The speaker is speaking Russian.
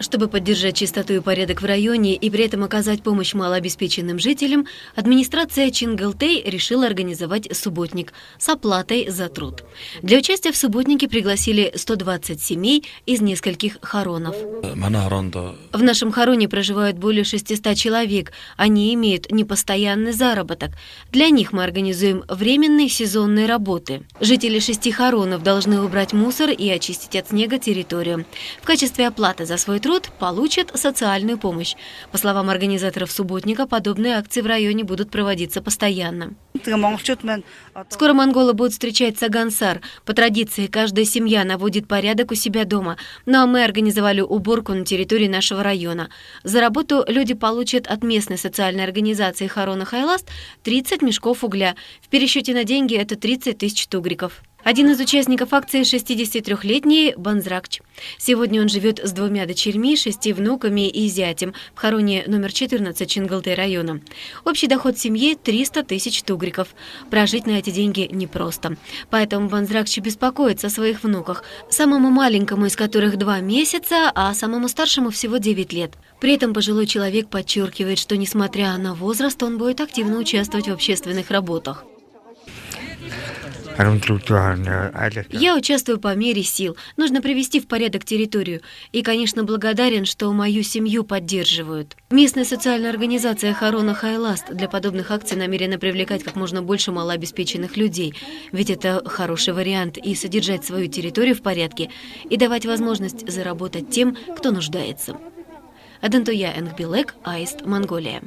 Чтобы поддержать чистоту и порядок в районе и при этом оказать помощь малообеспеченным жителям, администрация Чингалтей решила организовать субботник с оплатой за труд. Для участия в субботнике пригласили 120 семей из нескольких хоронов. В нашем хороне проживают более 600 человек. Они имеют непостоянный заработок. Для них мы организуем временные сезонные работы. Жители шести хоронов должны убрать мусор и очистить от снега территорию. В качестве оплаты за свой труд получат социальную помощь. По словам организаторов субботника, подобные акции в районе будут проводиться постоянно. Скоро монголы будут встречать Сагансар. По традиции, каждая семья наводит порядок у себя дома. Ну а мы организовали уборку на территории нашего района. За работу люди получат от местной социальной организации Харона Хайласт 30 мешков угля. В пересчете на деньги это 30 тысяч тугриков. Один из участников акции 63-летний Банзракч. Сегодня он живет с двумя дочерьми, шести внуками и зятем в хороне номер 14 Чингалты района. Общий доход семьи 300 тысяч тугриков. Прожить на эти деньги непросто. Поэтому Банзракч беспокоится о своих внуках, самому маленькому из которых два месяца, а самому старшему всего 9 лет. При этом пожилой человек подчеркивает, что несмотря на возраст, он будет активно участвовать в общественных работах. Я участвую по мере сил. Нужно привести в порядок территорию. И, конечно, благодарен, что мою семью поддерживают. Местная социальная организация Харона Хайласт для подобных акций намерена привлекать как можно больше малообеспеченных людей. Ведь это хороший вариант и содержать свою территорию в порядке, и давать возможность заработать тем, кто нуждается. Адентуя Энгбилек, Аист, Монголия.